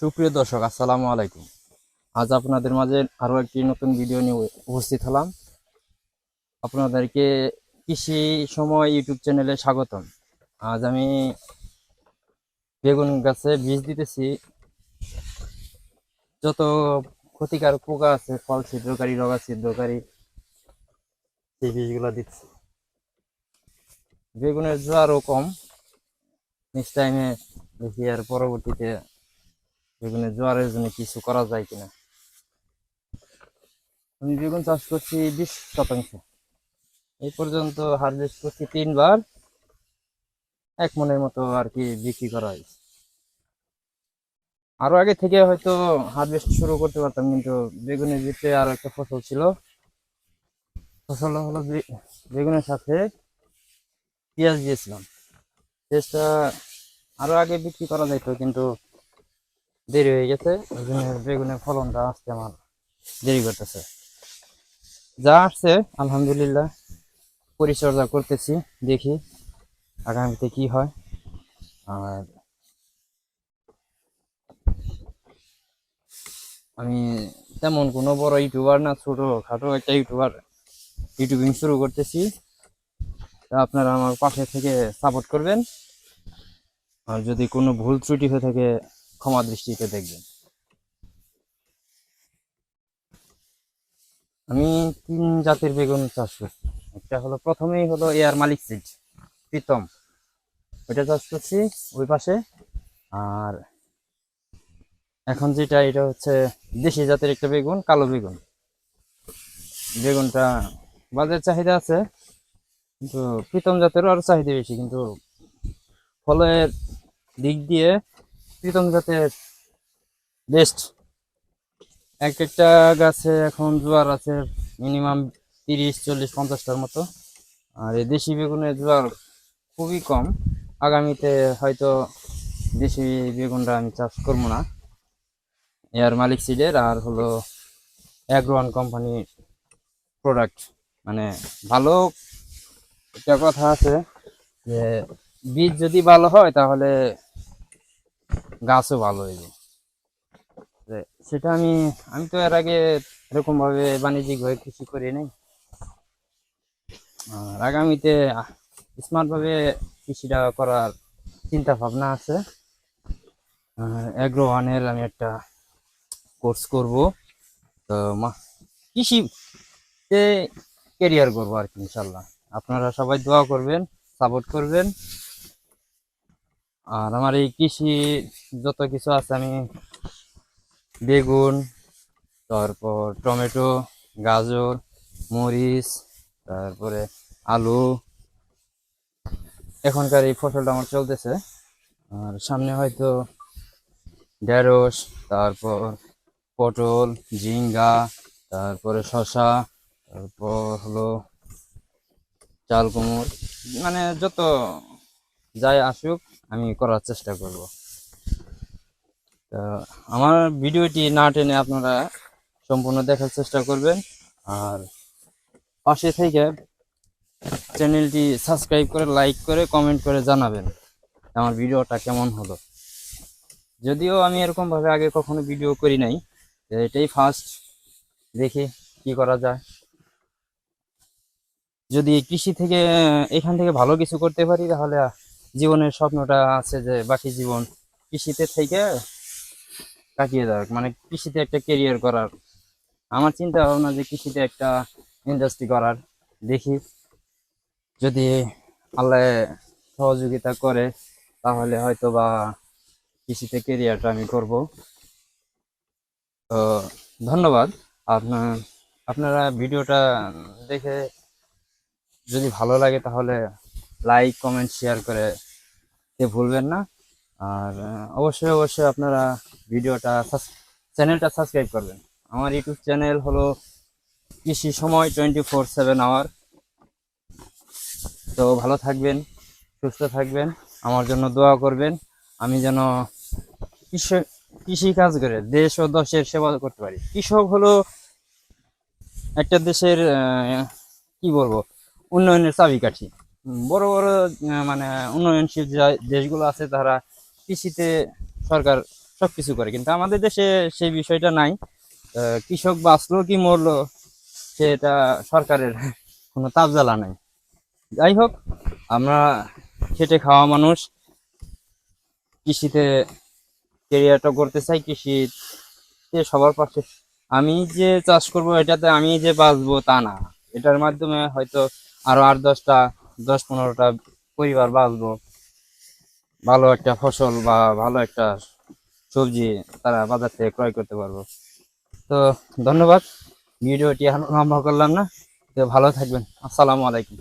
সুপ্রিয় দর্শক, আসসালামু আলাইকুম। আজ আপনাদের মাঝে আরও একটি নতুন ভিডিও নিয়ে উপস্থিত হলাম। আপনাদেরকে কৃষি সময় ইউটিউব চ্যানেলে স্বাগতম। আজ আমি বেগুন গাছে বীজ দিতেছি। যত ক্ষতিকারক পোকা আছে, ফল ছিদ্রকারী, রোগা ছিদ্রকারী, সেই বীজগুলো দিচ্ছি। বেগুনের জোয়ারও কম। নেক্সট টাইমে দেখি আর পরবর্তীতে বেগুনের জোয়ারের জন্য কিছু করা যায় কিনা? আমি বেগুন চাষ করছি বিশ শতাংশ। এই পর্যন্ত হারভেস্ট করছি তিনবার। এক মনের মতো আর কি বিক্রি করা হয়েছে আরও আগে থেকে হয়তো হারভেস্ট শুরু করতে পারতাম, কিন্তু বেগুনের ভিতরে আরও একটা ফসল ছিল। ফসল হলো বেগুনের সাথে পেঁয়াজ দিয়েছিলাম। পেঁয়াজটা আরও আগে বিক্রি করা যাইতো, কিন্তু দেরি হয়ে গেছে ওই জন্য বেগুনের ফলনটা আসতে আমার দেরি করতেছে। যা আসছে, আলহামদুলিল্লাহ, পরিচর্যা করতেছি, দেখি আগামীতে কি হয়। আর আমি তেমন কোনো বড় ইউটিউবার না ছোট খাটো একটা ইউটিউবার ইউটিউবিং শুরু করতেছি। তা আপনারা আমার পাশে থেকে সাপোর্ট করবেন। আর যদি কোনো ভুল ত্রুটি হয়ে থাকে ক্ষমা দৃষ্টিতে দেখবেন। আমি তিন জাতের বেগুন চাষ করছি। একটা হলো প্রথমেই হলো এয়ার মালিক সিড, প্রীতম। ওইটা চাষ করছি ওই পাশে। আর এখন যেটা, এটা হচ্ছে দেশি জাতের একটা বেগুন, কালো বেগুন। বেগুনটা বাজার চাহিদা আছে, কিন্তু প্রীতম জাতেরও আরও চাহিদা বেশি, কিন্তু ফলের দিক দিয়ে প্রীতম জাতের বেস্ট এক একটা গাছে এখন জোয়ার আছে মিনিমাম তিরিশ, চল্লিশ, পঞ্চাশটার মতো। আর এই দেশি বেগুনের জোয়ার খুবই কম। আগামীতে হয়তো দেশি বেগুনটা আমি চাষ করব না। এয়ার মালিক সিডের আর হলো অ্যাগ্রোয়ান কোম্পানি প্রোডাক্ট মানে ভালো একটা কথা আছে যে বীজ যদি ভালো হয় তাহলে গাছও ভালো যে সেটা আমি আমি তো এর আগে এরকম ভাবে বাণিজ্যিক ভাবে কৃষি করি নাই। আর আগামীতে স্মার্ট ভাবে কৃষিটা করার চিন্তা ভাবনা আছে ওয়ানের আমি একটা কোর্স করব। তো কৃষিতে কেরিয়ার করব আর কি ইনশাল্লাহ আপনারা সবাই দোয়া করবেন, সাপোর্ট করবেন। আর আমার এই কৃষি যত কিছু আছে আমি বেগুন, তারপর টমেটো, গাজর, মরিচ, তারপরে আলু। এখনকার এই ফসলটা আমার চলতেছে। আর সামনে হয়তো ঢেঁড়স, তারপর পটল, ঝিঙ্গা, তারপরে শসা, তারপর হলো চাল কুমড় মানে যত যাই আসুক আমি করার চেষ্টা করব। তা আমার ভিডিওটি না টেনে আপনারা সম্পূর্ণ দেখার চেষ্টা করবেন। আর পাশে থেকে চ্যানেলটি সাবস্ক্রাইব করে, লাইক করে, কমেন্ট করে জানাবেন আমার ভিডিওটা কেমন হলো। যদিও আমি এরকম ভাবে আগে কখনো ভিডিও করি নাই এটাই ফার্স্ট দেখি কি করা যায়। যদি কৃষি থেকে এখান থেকে ভালো কিছু করতে পারি তাহলে জীবনের স্বপ্নটা আছে যে বাকি জীবন কৃষিতে থেকে কাটিয়ে দেওয়ার মানে কৃষিতে একটা কেরিয়ার করার। আমার চিন্তা ভাবনা যে কৃষিতে একটা ইন্ডাস্ট্রি করার, দেখি। যদি আল্লাহ সহযোগিতা করে, তাহলে হয়তো বা কৃষিতে কেরিয়ারটা আমি করব। তো ধন্যবাদ। আপনার আপনারা ভিডিওটা দেখে যদি ভালো লাগে তাহলে লাইক কমেন্ট শেয়ার করে তে ভুলবেন না। আর অবশ্যই অবশ্যই আপনারা ভিডিওটা চ্যানেলটা সাবস্ক্রাইব করবেন। আমার ইউটিউব চ্যানেল হলো কৃষি সময় টোয়েন্টি ফোর সেভেন আওয়ার তো ভালো থাকবেন, সুস্থ থাকবেন, আমার জন্য দোয়া করবেন। আমি যেন কৃষক কৃষি কাজ করে, দেশ ও দশের সেবা করতে পারি। কৃষক হলো একটা দেশের কি বলব, উন্নয়নের চাবিকাঠি। বড় বড় মানে উন্নয়নশীল দেশগুলো আছে, তারা কৃষিতে সরকার সবকিছু করে। কিন্তু আমাদের দেশে সেই বিষয়টা নাই। কৃষক বাঁচলো কি মরলো, সেটা সরকারের কোনো তাবজালা নাই। যাই হোক, আমরা খেটে খাওয়া মানুষ। কৃষিতে কেরিয়ারটা করতে চাই, কৃষিতে সবার পাশে। আমি যে চাষ করব, এটাতে আমি যে বাঁচবো তা না। এটার মাধ্যমে হয়তো আরও আট দশটা দশ পনেরোটা পরিবার বাঁচবো। ভালো একটা ফসল বা ভালো একটা সবজি তারা বাজার থেকে ক্রয় করতে পারব। তো ধন্যবাদ। ভিডিওটি এখন লম্বা করলাম না। তো ভালো থাকবেন। আসসালামু আলাইকুম।